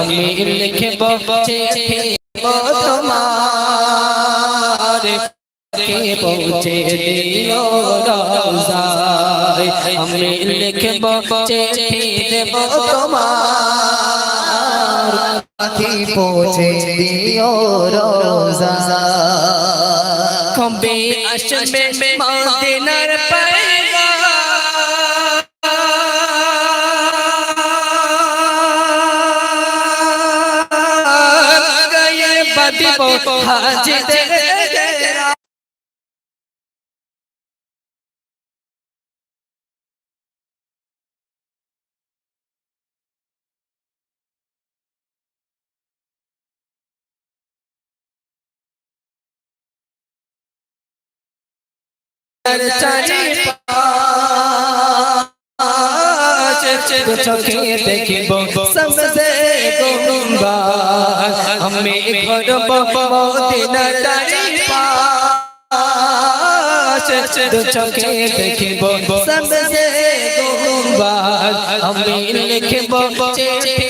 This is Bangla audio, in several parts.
আমি লিখব চিঠি তোমার কে পৌঁছে দিল রোজায় আমি লিখব চিঠি দেব তোমার পাখি পৌঁছে দিও রোজা। কবে আসবে মদিনার পায়গাম। গায়ে চারি চোখে দেখিব সবসে গুম্বা আমি করব মদিনার চারি দু চোখে দেখিব সবসে গুম্বা আমি লিখব চিঠি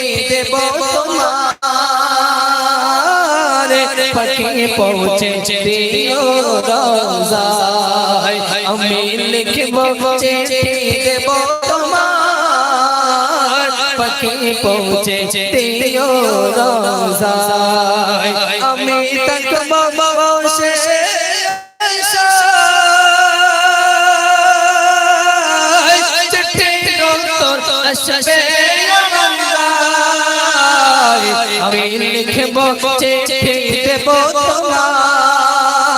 পাখি পৌঁছে দিও রোজায় আমি লিখব চিঠি দেব তোমার। পাখি পৌঁছে দিও রোজায় আমি তকব আমি লিখব চিঠি তোমার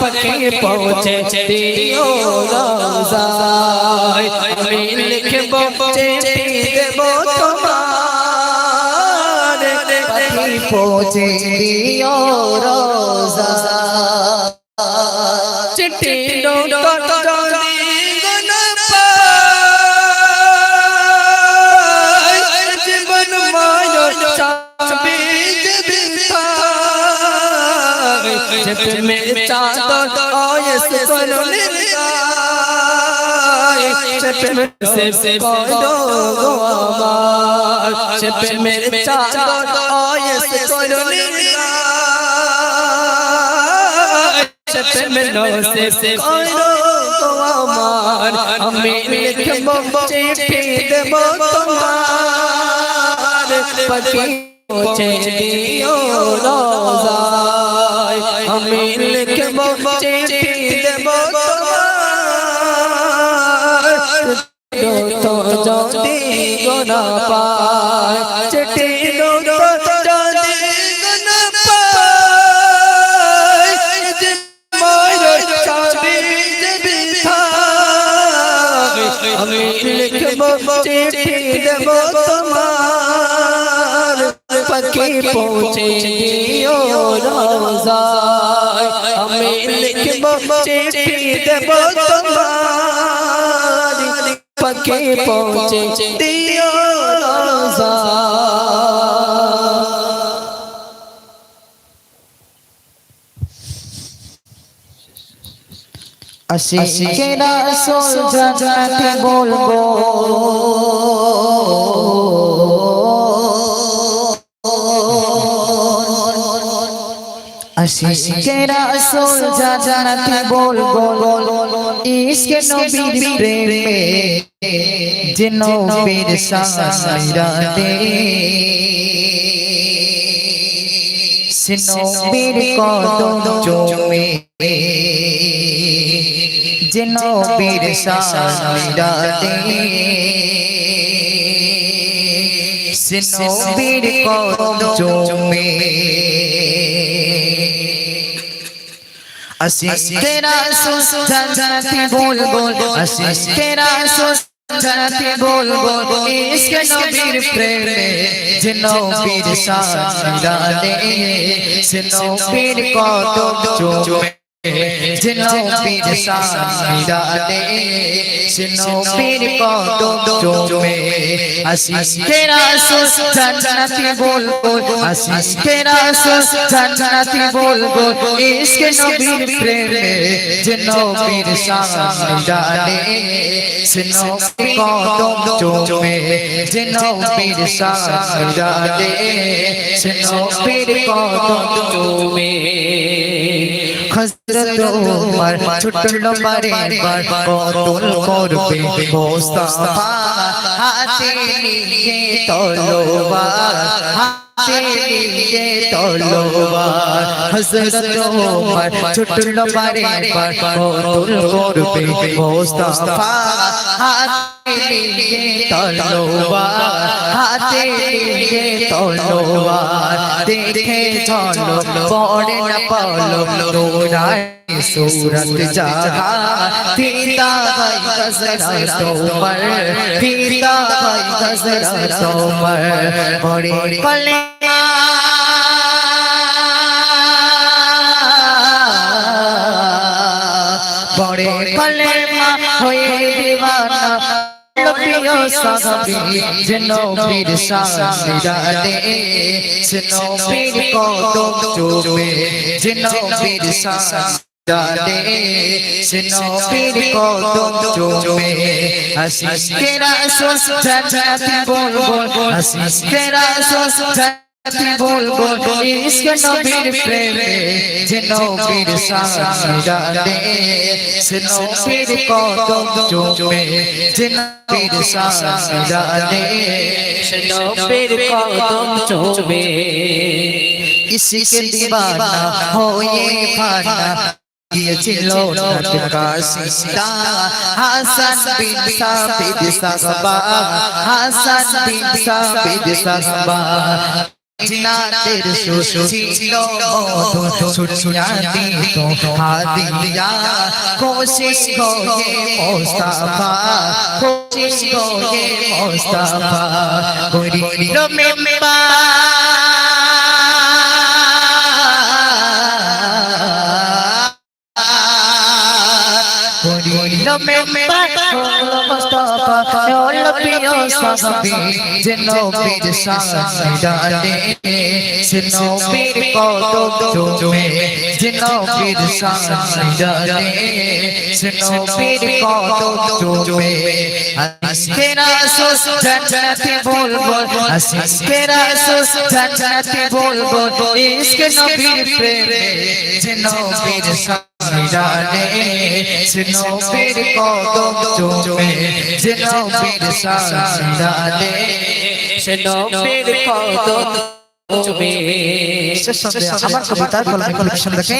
পাখি পৌঁছে দিও রোজায়। আমি লিখব চিঠি দেব তোমার। পকে পৌঁছে দিও রোজা থায় जब मेरे चांद आए से करोने जब मेरे से से दो गोमार जब मेरे चांद आए से करोने जब मेरे से से दो गोमार हमें लिख बम्बो चिट्ठी देबो तुम्हार पति পৌঁছে দিও রোজায় আমি লিখব চিঠি দেব তোমার। তো যদি গোনা পায় পাখি পৌঁছে দিও রোজায় আশিকে রাসূল জানাতে বলব। আশিকে রাসূল জানাতে বলব ইশকে নবীর প্রেমে যে নবীর সাইরা দে সে নবীর কদম জমে যে নবীর সাইরা দে সে নবীর কদম জমে আশিস তেরা সুস জানাতে বলব আশিস তেরা সুস জানাতে বলব ইশক নবীর প্রেমে যে নবীর সারা সে নবীর কত জমে যে নবীর সামিরাতে সে নবীর কদম চুমে আসিস কে রাসূল জান্নাতি বলব? আসিস কে রাসূল জান্নাতি বলব? ইশক নবীর প্রেমে যে নবীর সামিরাতে সে নবীর কদম চুমে যে নবীর সামিরাতে সে নবীর কদম চুমে হযরত ছোট পারে কতল করবে মোস্তফা। হাতে নিয়ে তলোয়ার নিয়ে তলোয়ার হযরত ওমর ছুটলো পারে বার কতল করবে। মোস্তফা হাতে নিয়ে তলোয়ার হাতে নিয়ে তলোয়ার দেখে চলো পড়ে না পলো তোরাই सूरत जगा तेरा है कसर तो पर तेरा है कसर तो पर बड़े पले बड़े पले होए दीवाना प्रियो साहबी जिनो पीर साहब जाते जिनो पीर को तो चुपे जिनो पीर साहब আসিস কে রাসূল জান্নাতি বলব? আসিস কে রাসূল জান্নাতি বলব? ইশক নবীর প্রেমে যে নবীর সামিরাতে সে নবীর কদম চুমে যে নবীর সামিরাতে সে নবীর কদম চুমে। ইশকে দিবানা হয়ে ফানা। গিয়েছিল কাশিস্তা হাসান বিন সাবিদ সাহবা হাসান বিন সাবিদ করিল মেম্বা করিল মেম্বা মোস্তাফা হলো প্রিয় সাহাবী যে নবীর সামিরাতে যে নবীর কদম চুমে যে নবীর সামিরাতে যে নবীর কদম চুমে আজকে রাসূল জান্নাতে বলব আজকে রাসূল জান্নাতে বলব ইশক নবীর প্রেমে যে নবীর সামিরাতে যে নবীর কদম চুমে যে নবীর সামিরাতে সে নবীর কদম চুমে। আমার কবিতার কলমে কলেকশন দেখে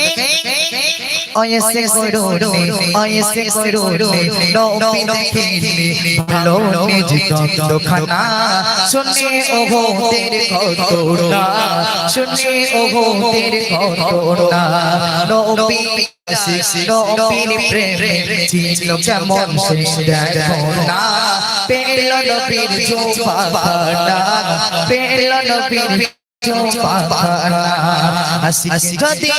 অয়েসে শুনে ওহো শুনে নবীর প্রেমে ছিল কেমন সে দেখো না পেল নবীর জোপানা পেল নবীর জোপানা আসি যদি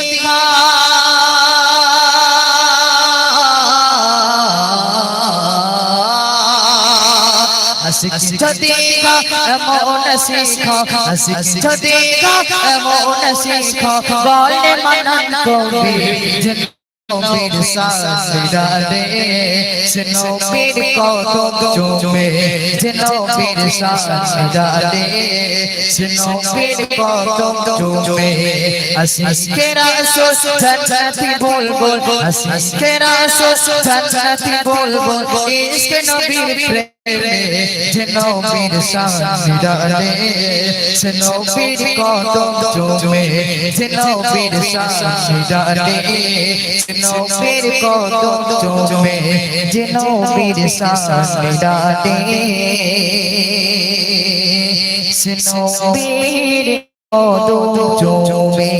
আসি যদি এমন শিখা আসি যদি এমন শিখা বলে মানন নবীর সামিরাতে সে নবীর কদম চুমে যে নবীর সামিরাতে সে নবীর কদম চুমে আসিস কে রাসূল বলব বলব নবীর নবীর সামিরাতে সে নবীর কদম চুমে যে নবীর সামিরাতে নবীর কদম চুমে যে নবীর সামিরাতে সে নবীর কদম চুমে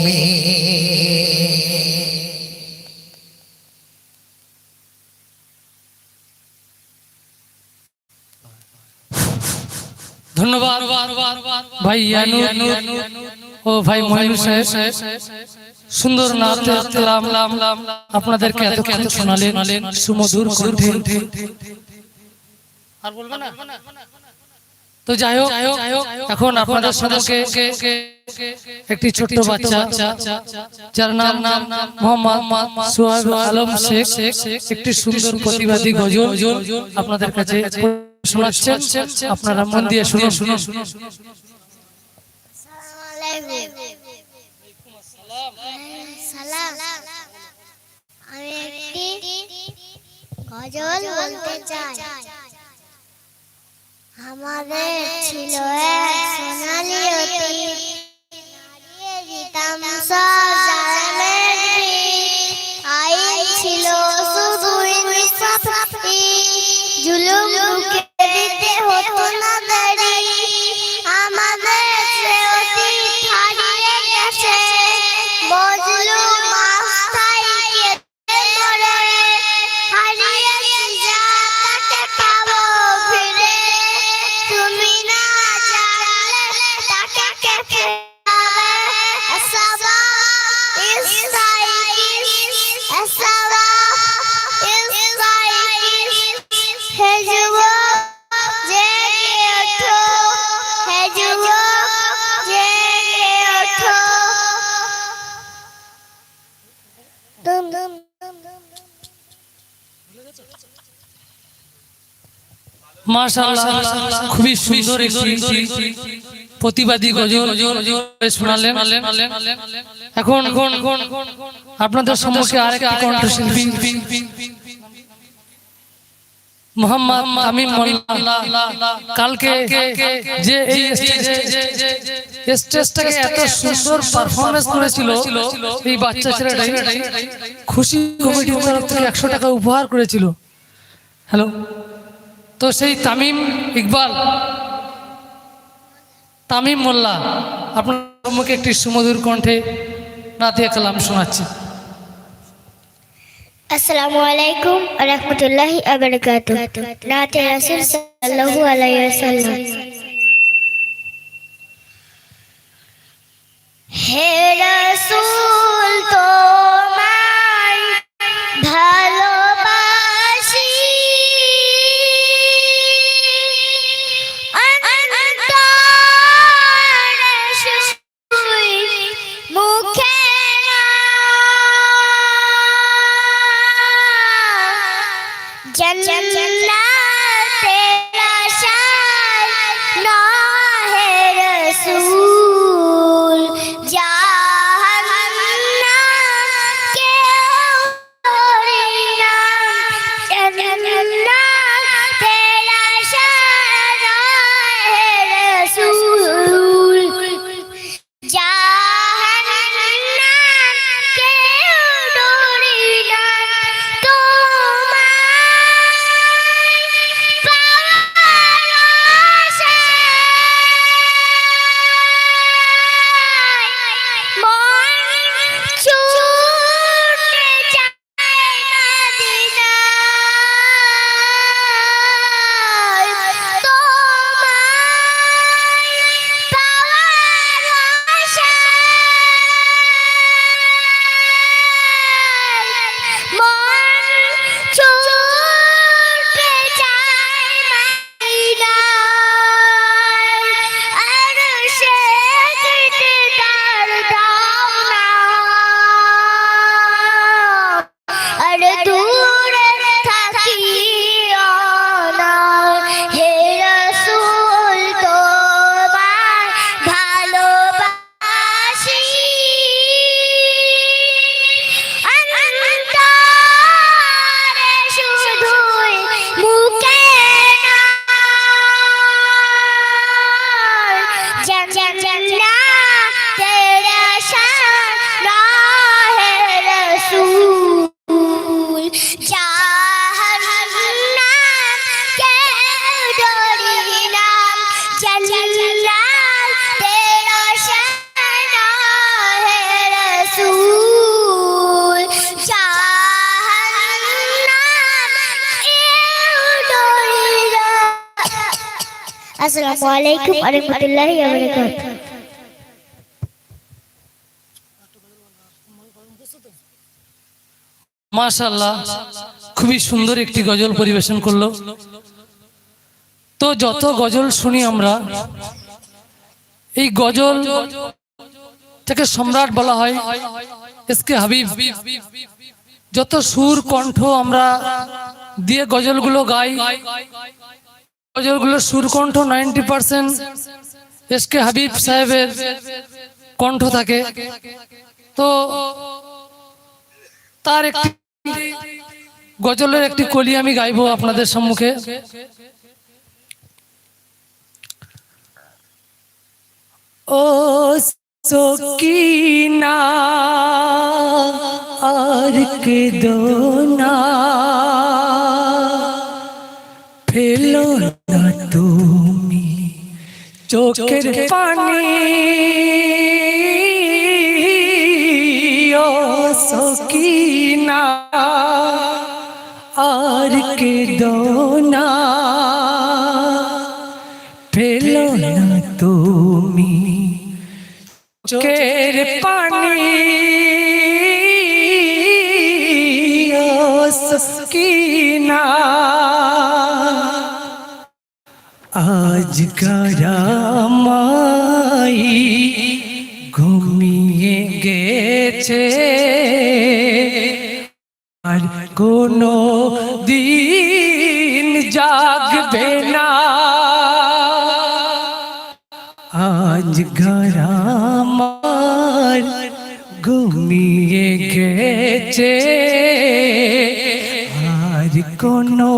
ধন্যবাদ। ভাইয়ানু ও ভাই মহিনুর সাহেব সুন্দর নাতে আপনাদেরকে এত কথা শোনালেন সুমধুর কণ্ঠে। আর বলবে না? তো যাই হোক এখন আপনাদের সম্মুখে একটি ছোট্ট বাচ্চা যার নাম নাম মোহাম্মদ সোহাগ আলম শেখ একটি সুন্দর প্রতিবাদী গজল আপনাদের কাছে শোনাচ্ছেন? আপনারা মন দিয়ে শুনুন। শুনুন। সালাম। আমি একটি গজল বলতে চাই। আমাদের ছিল এক সোনালি অতীত হারিয়ে দিতাম সব মাশাআল্লাহ খুবই সুন্দর একটি প্রতিবাদী গজল শোনালেন এখন আপনাদের সম্মুখে আরেকটি কণ্ঠশিল্পী। মোহাম্মদ আমিন মোল্লা। কালকে যে এই স্টেজটাকে এত সুন্দর পারফরমেন্স করেছিল এই বাচ্চা ছেলেটাই খুশি কমিটির তরফ থেকে একশো টাকা উপহার করেছিল। হ্যালো তো সেই তামিম ইকবাল, তামিম মোল্লা, আপনার সম্মুখে একটি সুমধুর কণ্ঠে নাতিয়া কালাম শোনাচ্ছি। আসসালামু আলাইকুম রাহমাতুল্লাহি ওয়াসাল্লাম। হে রাসূল তোমায় আসসালামু আলাইকুম ওয়া রাহমাতুল্লাহি ওয়া বারাকাতুহু মাশাআল্লাহ, খুবই সুন্দর একটি গজল পরিবেশন করল। তো যত গজল শুনি আমরা, এই গজল তাকে সম্রাট বলা হয় এসকে হাবিব, যত সুর কণ্ঠ আমরা দিয়ে গজলগুলো গাই গজলগুলোর সুর কণ্ঠ নাইনটি পার্সেন্ট। এসকে হাবিব সাহেবের কণ্ঠ থাকে। তো তার একটি গজলের একটি কলি আমি গাইবো আপনাদের সম্মুখে। ও সকিনা, আর কে দোনা। ফেলো না তুমি চোখের পানি সকিনা আর কে দোনা ফেলো না তুমি চোখের পানি সকিনা আজ গরামাই ঘুমিয়ে গেছে। আর কোনো দিন জাগবে না। আজ গরামার ঘুমিয়ে গেছে। আর কোনো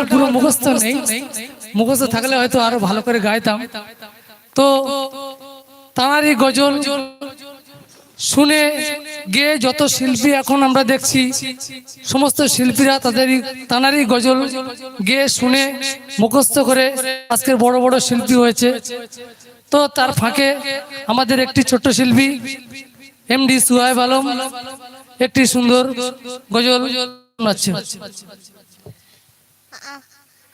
আমার পুরো মুখস্থ নেই। মুখস্থ থাকলে হয়তো আরও ভালো করে গাইতাম। তো তাঁরই গজল শুনে গিয়ে যত শিল্পী এখন আমরা দেখছি, সমস্ত শিল্পীরা তাদেরই তানারই গজল গিয়ে শুনে মুখস্থ করে আজকের বড় বড় শিল্পী হয়েছে। তো তার ফাঁকে আমাদের একটি ছোট্ট শিল্পী, এমডি সুহাইব আলম, একটি সুন্দর গজল শোনাচ্ছে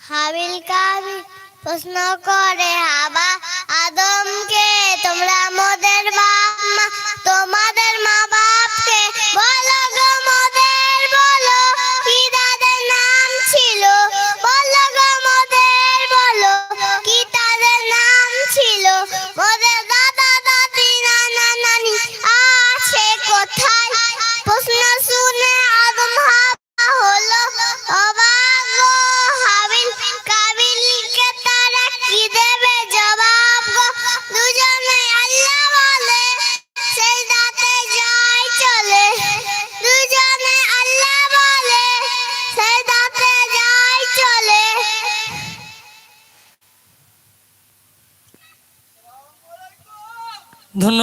হাবিল কাবিল প্রশ্ন করে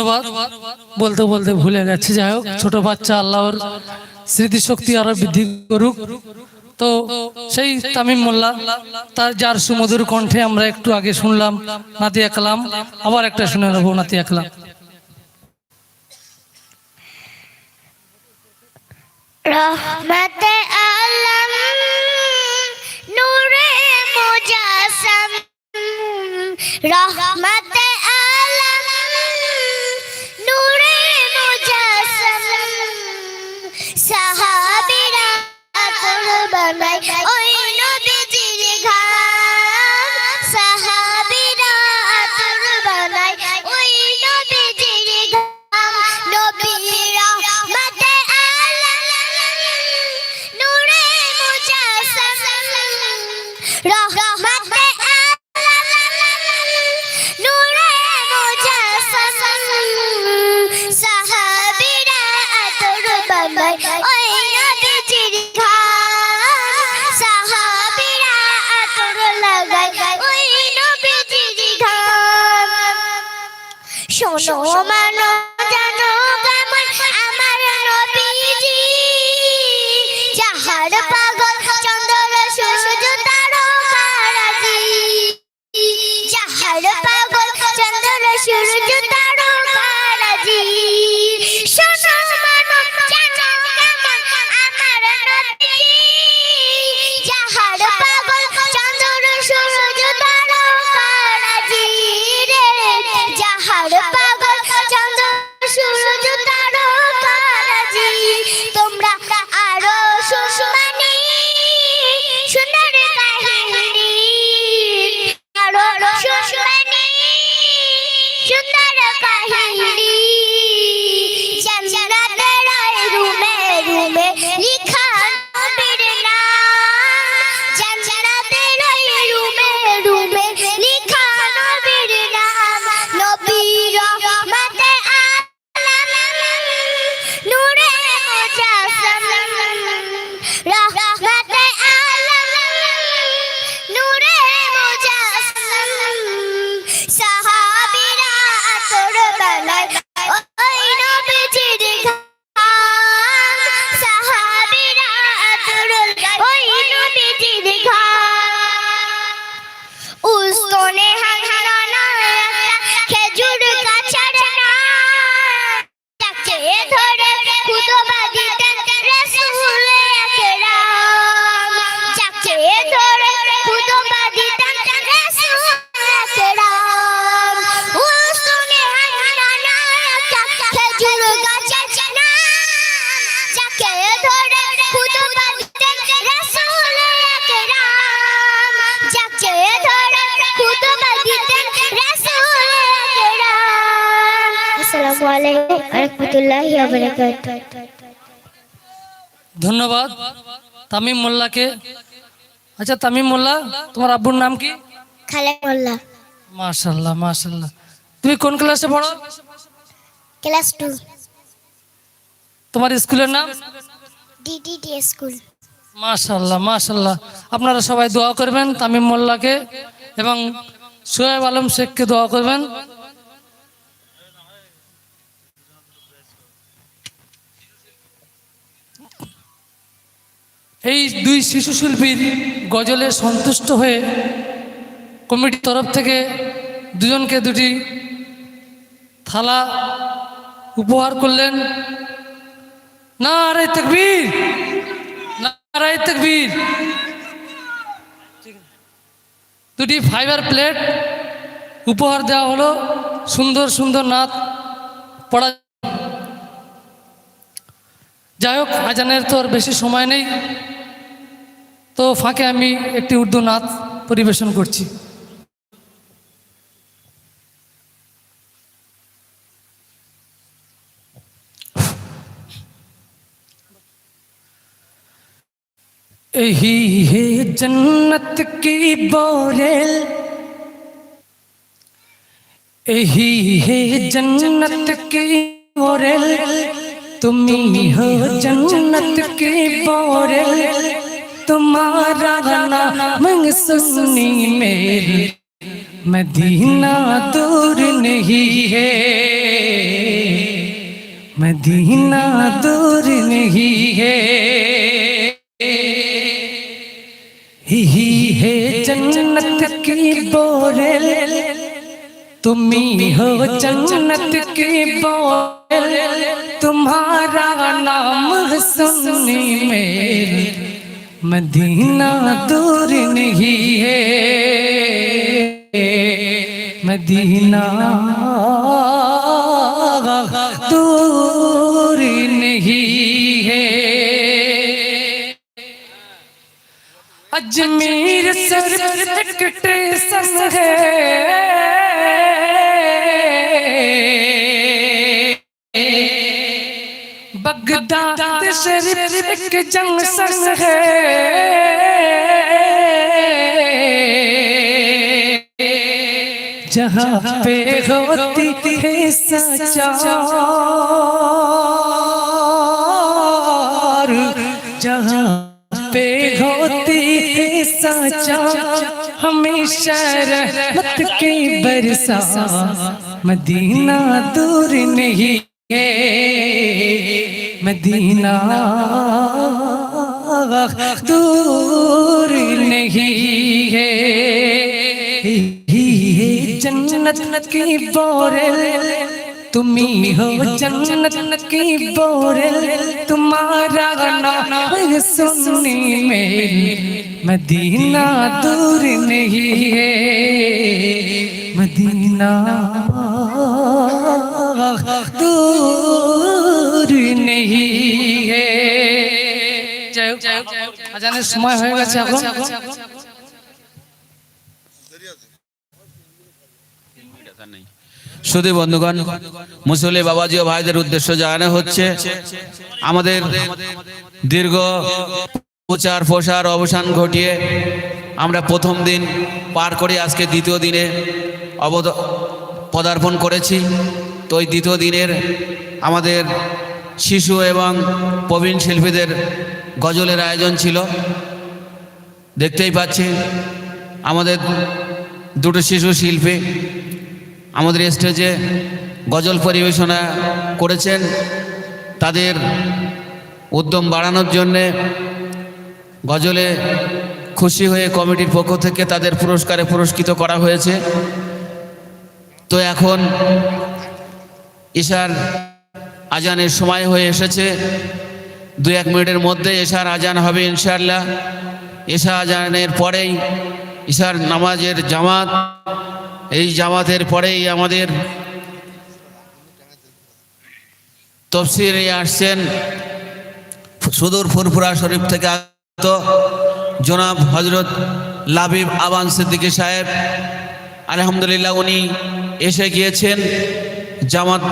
ধন্যবাদ। বলতে বলতে ভুলে গেছে, যাই হোক, ছোট বাচ্চা আল্লাহর স্মৃতিশক্তি আরও বৃদ্ধি করুক। তো সেই তামিম মোল্লা, তার যার সুমধুর কণ্ঠে আমরা একটু আগে শুনলাম, নাতিয়া কালাম। আবার একটা শুনে নেব, নাতিয়া কালাম। রহমতে রহমতে ধন্যবাদ। তামিম মোল্লাকে। আচ্ছা তামিম মোল্লা তোমার আব্বুর নাম কি? খালেক মোল্লা। মাশাল্লাহ মাশাল্লাহ। তুমি কোন ক্লাসে পড়ো? Class two. তোমার স্কুলের নাম? DDT school. মাশাল্লাহ মাশাল্লাহ। আপনারা সবাই দোয়া করবেন তামিম মোল্লাকে এবং সোহেব আলম শেখকে দোয়া করবেন। এই দুই শিশু শিল্পীর গজলে সন্তুষ্ট হয়ে কমিটির তরফ থেকে দুজনকে দুটি থালা উপহার করলেন না রে তকবীর, নারায় তকবীর। দুটি ফাইবার প্লেট উপহার দেওয়া হলো, সুন্দর সুন্দর নাচ পড়া। যাই হোক, আজানের তো আর বেশি সময় নেই। তো ফাঁকে আমি একটি উর্দু নাচ পরিবেশন করছি यही है जन्नत की बोरेल यही है जन्नत की बोरेल तुम ही हो जन्नत की बोरेल तुम्हारा नाम सुनी मेरी। मदीना दूर नहीं है। मदीना दूर नहीं है। ही है जन्नत की बोरेल तुम्ही हो जन्नत की बोरेल तुम्हारा नाम सुनी में मदीना दूर नहीं है। मदीना दूर नहीं है। अजमेर सर एक स्टेशन है। बगदाद शरीफ एक जंक्शन है। जहाँ पे होती है सचार जहाँ पे होती है सचा हमेशा रहमत की बरसा। मदीना दूर नहीं है। مدینہ دور نہیں ہے جنت کی بورل تمہیں ہو جنت کی بورل تمہارا نام سننے میں مدینہ دور نہیں ہے مدینہ دور नहीं है যাই হোক, আজানের সময় হয়ে গেছে এখন শুধু বন্ধুগণ মুসলি বাবাজি ও ভাইদের উদ্দেশ্য জানানো হচ্ছে আমাদের দীর্ঘ প্রচার প্রসার অবসান ঘটিয়ে আমরা প্রথম দিন পার করে আজকে দ্বিতীয় দিনে অবদ পদার্পণ করেছি তো ওই দ্বিতীয় দিনের আমাদের শিশু এবং প্রবীণ শিল্পীদের গজলের আয়োজন ছিল। দেখতেই পাচ্ছি আমাদের দুটো শিশু শিল্পী আমাদের স্টেজে গজল পরিবেশনা করেছেন। তাদের উদ্যম বাড়ানোর জন্যে গজলে খুশি হয়ে কমিটির পক্ষ থেকে তাদের পুরস্কারে পুরস্কৃত করা হয়েছে। তো এখন ঈশার আজানের সময় হয়ে এসেছে। দু এক মিনিটের মধ্যে এশার আজান হবে ইনশাআল্লাহ। এশা আজানের পরেই ঈশার নামাজের জামাত। এই জামাতের পরেই আমাদের তফসিরে আসছেন সুদূর ফুরফুরা শরীফ থেকে আগত জনাব হজরত লাবিব আবান সিদ্দিকী সাহেব। আলহামদুলিল্লাহ উনি এসে গিয়েছেন। জামাত